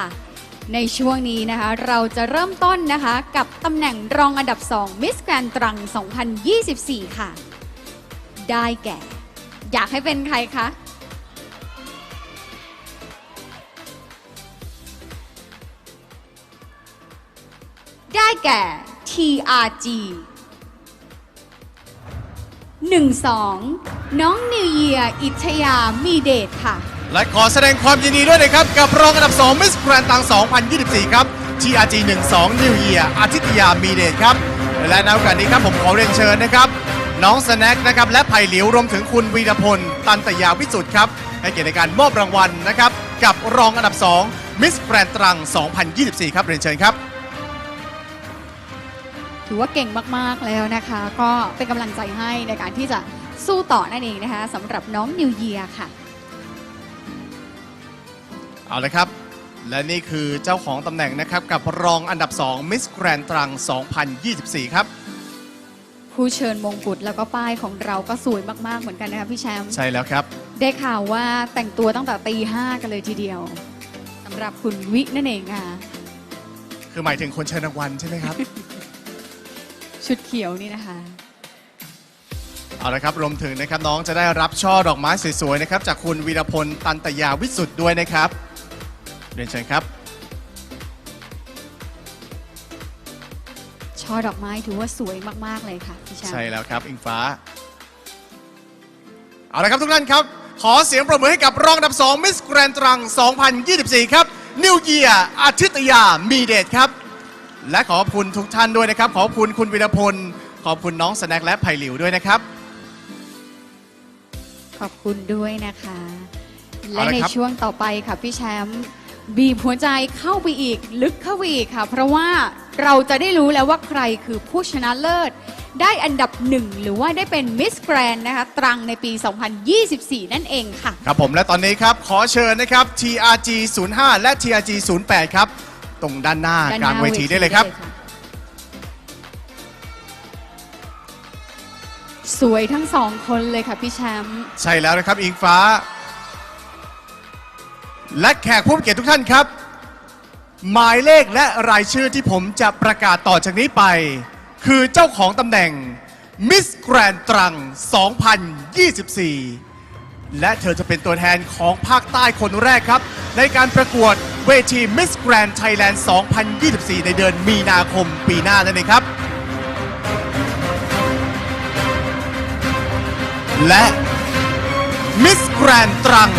ค่ะในช่วงนี้นะคะเราจะเริ่มต้นนะคะกับตำแหน่งรองอันดับ 2 Miss Grand ตรัง 2024 ค่ะ ได้แก่ อยากให้เป็นใครคะ ได้แก่ TRG 12 น้องนิวเยียอิทยามีเดชค่ะ และขอแสดงความยินดีด้วยนะครับ กับรองอันดับ 2 Miss Grand ตัง2024 ครับ TRG 12 New Year อาทิตยามีเดชครับ และในโอกาสนี้ครับผมขอเรียนเชิญนะครับ น้องสแน็คนะครับ และไผ่หลิวรวมถึงคุณวีรพล ตันตยาวิสุทธ์ครับ ให้เกียรติในการมอบรางวัลนะครับ กับรองอันดับ 2 Miss Grand ตรัง 2024 ครับเรียนเชิญครับ ถือว่าเก่งมากๆแล้วนะคะ ก็เป็นกำลังใจให้ในการที่จะสู้ต่อนั่นเองนะคะสำหรับน้องนิวเยียค่ะ เอาละครับ และนี่คือเจ้าของตำแหน่งนะครับ กับรองอันดับ 2 Miss Grand ตรัง 2024 ครับ ผู้เชิญมงกุฎแล้วก็ป้ายของเราก็สวยมาก ๆ เหมือนกันนะคะพี่แชมป์ใช่แล้วครับ ได้ข่าวว่าแต่งตัวตั้งแต่ตีห้ากันเลยทีเดียวสำหรับคุณวินั่นเองค่ะ คือหมายถึงคนเชิญรางวัลใช่ไหมครับ ชุดเขียวนี่นะคะ เอาละครับรวมถึงนะครับน้องจะได้รับช่อดอกไม้สวยๆนะครับจากคุณวีรพลตันตยาวิสุทธ์ด้วยนะครับ เรียนเชิญครับช่อดอกไม้ถือว่าสวยมาก ๆ เลยค่ะพี่แชมป์ใช่แล้วครับ อิงฟ้า เอาละครับทุกท่านครับ ขอเสียงปรบมือให้กับรองอันดับ2 Miss Grand ตรัง 2024 ครับ New Year อาทิตยามีเดชครับ และขอบคุณทุกท่านด้วยนะครับ ขอบคุณคุณวีรพล ขอบคุณน้องสแน็คและไผ่หลิวด้วยนะครับ ขอบคุณด้วยนะคะ และเอาละในครับช่วงต่อไปค่ะพี่แชมป์ บีบหัวใจเข้าไปอีก ลึกเข้าไปอีกค่ะ เพราะว่าเราจะได้รู้แล้วว่าใครคือผู้ชนะเลิศ ได้อันดับหนึ่งหรือว่าได้เป็นมิสแกรนนะคะ ตรังในปี 2024 นั่นเองค่ะ ครับผมและตอนนี้ครับ ขอเชิญนะครับ TRG 05 และ TRG 08 ครับ ตรงด้านหน้าด้านกหลางน้เวทีได้เลยครับะสวยทั้งสองคนเลยค่ะพี่แชมป์ใช่แล้วนะครับอิงฟ้า และแขกผู้มีเกียรติทุกท่านครับ หมายเลขและรายชื่อที่ผมจะประกาศต่อจากนี้ไป คือเจ้าของตำแหน่ง Miss Grand ตรัง 2024 และเธอจะเป็นตัวแทนของภาคใต้คนแรกครับ ในการประกวดเวที Miss Grand Thailand 2024 ในเดือนมีนาคมปีหน้านั่นเองครับ และมิสแกรนตรัง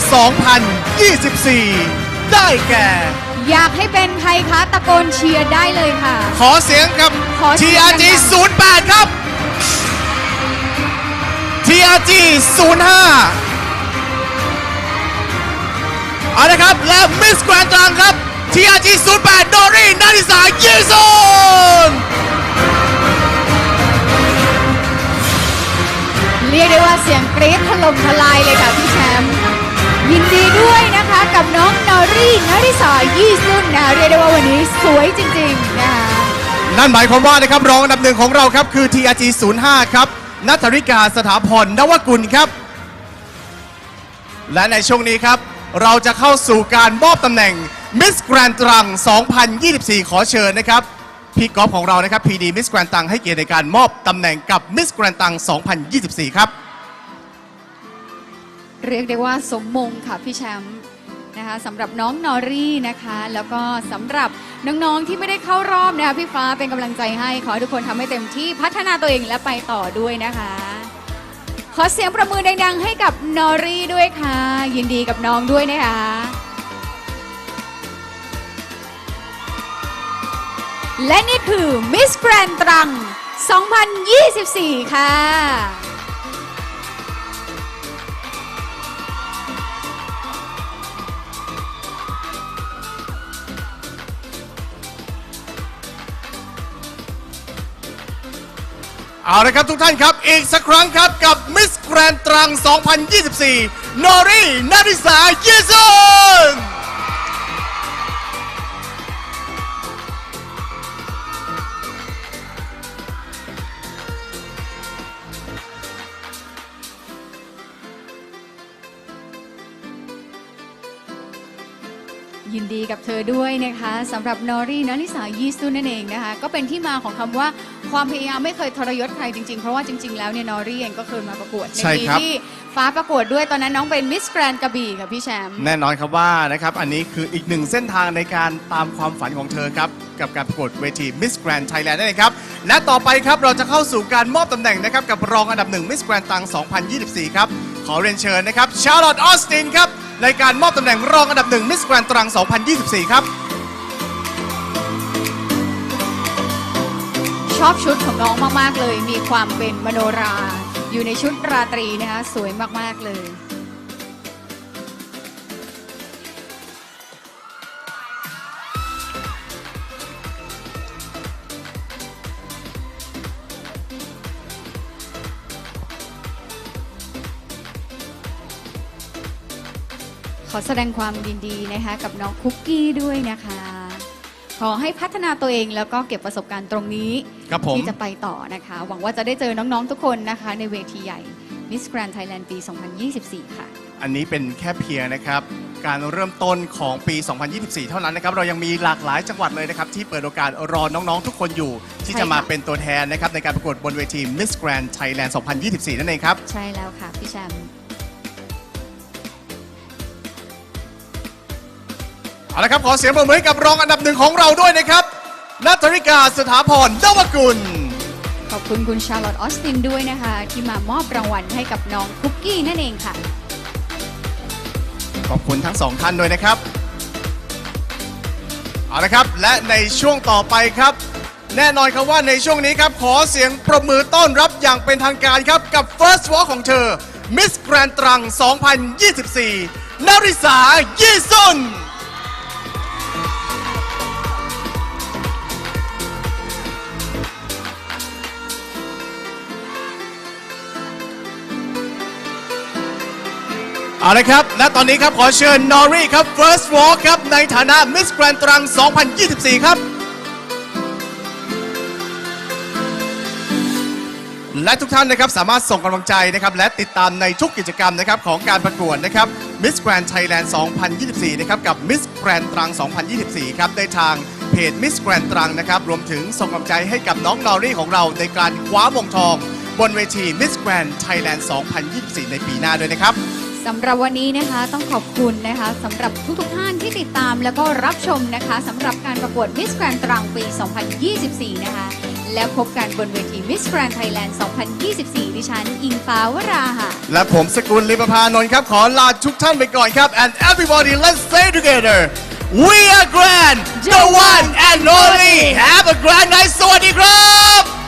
2024 ได้แก่ อยากให้เป็นใครคะตะโกนเชียร์ได้เลยค่ะ ขอเสียงกับ ขอเสียง TRG 08 ครับ TRG 05เอาละครับ และมิสแกรนตรังครับ TRG 08ดอรี่นาริสาเย รี่นริสายี่ซุนนะคะเรียกได้ว่าวันนี้สวยจริงๆนะคะนั่นหมายความว่านะครับรองอันดับหนึ่งของเราครับคือ TRG 05ครับนัทธริกาสถาพรนวกุลครับ และในช่วงนี้ครับ เราจะเข้าสู่การมอบตำแหน่ง Miss Grand ตรัง 2024 ขอเชิญนะครับพี่กอล์ฟของเรานะครับ PD Miss Grand ตังให้เกียรติในการมอบตำแหน่งกับ Miss Grand ตัง 2024 ครับ เรียกได้ว่าสมมงค่ะพี่แชมป์ นะคะสำหรับน้องนอรี่นะคะ แล้วก็สำหรับน้องๆที่ไม่ได้เข้ารอบนะคะพี่ฟ้าเป็นกำลังใจให้ขอให้ทุกคนทำให้เต็มที่พัฒนาตัวเองและไปต่อด้วยนะคะ ขอเสียงประมือดังๆให้กับนอรี่ด้วยค่ะ ยินดีกับน้องด้วยนะคะและนี่คือ Miss Grand ตรัง 2024 ค่ะ เอาละครับทุกท่านครับ อีกสักครั้งครับกับ Miss Grand ตรัง 2024 นอรี่นาริสาเยซุนยินดีกับเธอด้วยนะคะสำหรับนอรี่นลิสายีสุนั่นเองนะคะ ก็เป็นที่มาของคำว่า ความพยายามไม่เคยทรยศใครจริงๆ เพราะว่าจริง ๆ แล้วเนี่ยนอรี่เองก็เคยมาประกวดในใช่ปีครับ ที่ฟ้าประกวดด้วยตอนนั้นน้องเป็นมิสแกรนกระบี่ค่ะพี่แชมป์ แน่นอนครับว่านะครับอันนี้คืออีกหนึ่งเส้นทางในการตามความฝันของเธอครับ กับการประกวดเวที Miss Grand Thailand นั่นเองครับ และต่อไปครับเราจะเข้าสู่การมอบตำแหน่งนะครับ กับรองอันดับหนึ่ง Miss Grand ตัง 2024 ครับ ขอเรียนเชิญนะครับชาร์ลอตออสตินครับในการมอบตำแหน่งรองอันดับหนึ่ง Miss Grand ตรัง 2024 ครับ ชอบชุดของน้องมากๆเลย มีความเป็นมโนรา อยู่ในชุดราตรีนะคะสวยมากๆเลย ขอแสดงความยินดีนะคะกับน้องคุกกี้ด้วยนะคะ ขอให้พัฒนาตัวเองแล้วก็เก็บประสบการณ์ตรงนี้ครับผม ที่จะไปต่อนะคะ หวังว่าจะได้เจอน้องๆทุกคนนะคะ ในเวทีใหญ่ Miss Grand Thailand ปี 2024 ค่ะ อันนี้เป็นแค่เพียงนะครับ การเริ่มต้นของปี 2024 เท่านั้นนะครับ เรายังมีหลากหลายจังหวัดเลยนะครับ ที่เปิดโอกาสรอน้องๆ ทุกคนอยู่ ที่ใช่จะมาค่ะ เป็นตัวแทนนะครับ ในการประกวดบนเวที Miss Grand Thailand 2024 นั่นเองครับ ใช่แล้วค่ะ พี่แชมป์ เอาละครับ ขอเสียงปรบมือให้กับรองอันดับหนึ่งของเราด้วยนะครับนัทริกาสถาพรนวกุล ขอบคุณคุณชาร์ลอตออสตินด้วยนะคะ ที่มามอบรางวัลให้กับน้องคุกกี้นั่นเองค่ะ ขอบคุณทั้งสองท่านด้วยนะครับ เอาละครับ และในช่วงต่อไปครับ แน่นอนครับว่าในช่วงนี้ครับ ขอเสียงปรบมือต้อนรับอย่างเป็นทางการครับกับ First Walk ของเธอ Miss Grand ตรัง 2024นาริสา ยี่ซุน เอาละครับ และตอนนี้ครับ ขอเชิญนอรี่ครับ First Walk ครับ ในฐานะ Miss Grand ตรัง 2024 ครับ และทุกท่านนะครับ สามารถส่งกำลังใจนะครับ และติดตามในทุกกิจกรรมนะครับ ของการประกวดนะครับ Miss Grand Thailand 2024 นะครับ กับ Miss Grand ตรัง 2024 ครับ ได้ทางเพจ Miss Grand ตรังนะครับ รวมถึงส่งกำลังใจให้กับน้องนอรี่ของเราในการคว้ามงทอง บนเวที Miss Grand Thailand 2024 ในปีหน้าด้วยนะครับ สำหรับวันนี้นะคะต้องขอบคุณนะคะสำหรับทุกๆท่านที่ติดตามแล้วก็รับชมนะคะสำหรับการประกวด Miss Grand ตรังปี 2024 นะคะ แล้วพบกันบนเวที Miss Grand Thailand 2024 ดิฉัน อิงฟ้าวราค่ะและผมสกุลลิปพานนท์ครับ ขอลาทุกท่านไปก่อนครับ and everybody let's say together we are grand the one and only have a grand night สวัสดีครับ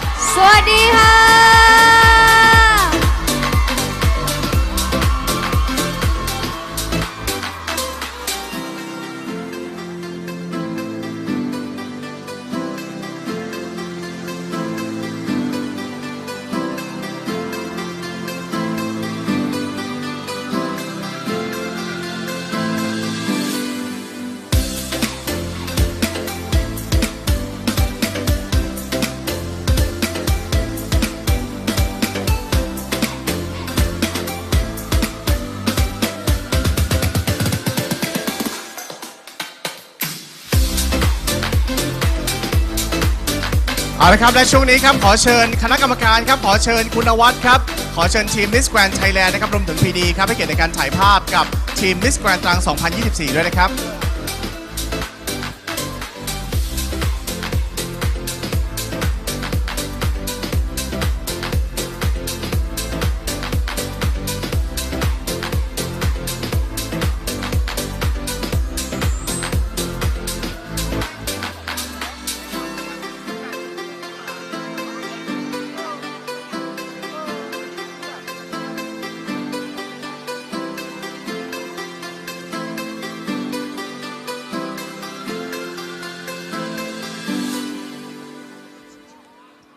เอาละครับและช่วงนี้ครับขอเชิญคณะกรรมการครับขอเชิญคุณนวัดครับขอเชิญทีม Miss Grand Thailand นะครับรวมถึงพีดีครับให้เกียรติในการถ่ายภาพกับทีม Miss Grand ตรัง 2024 ด้วยนะครับ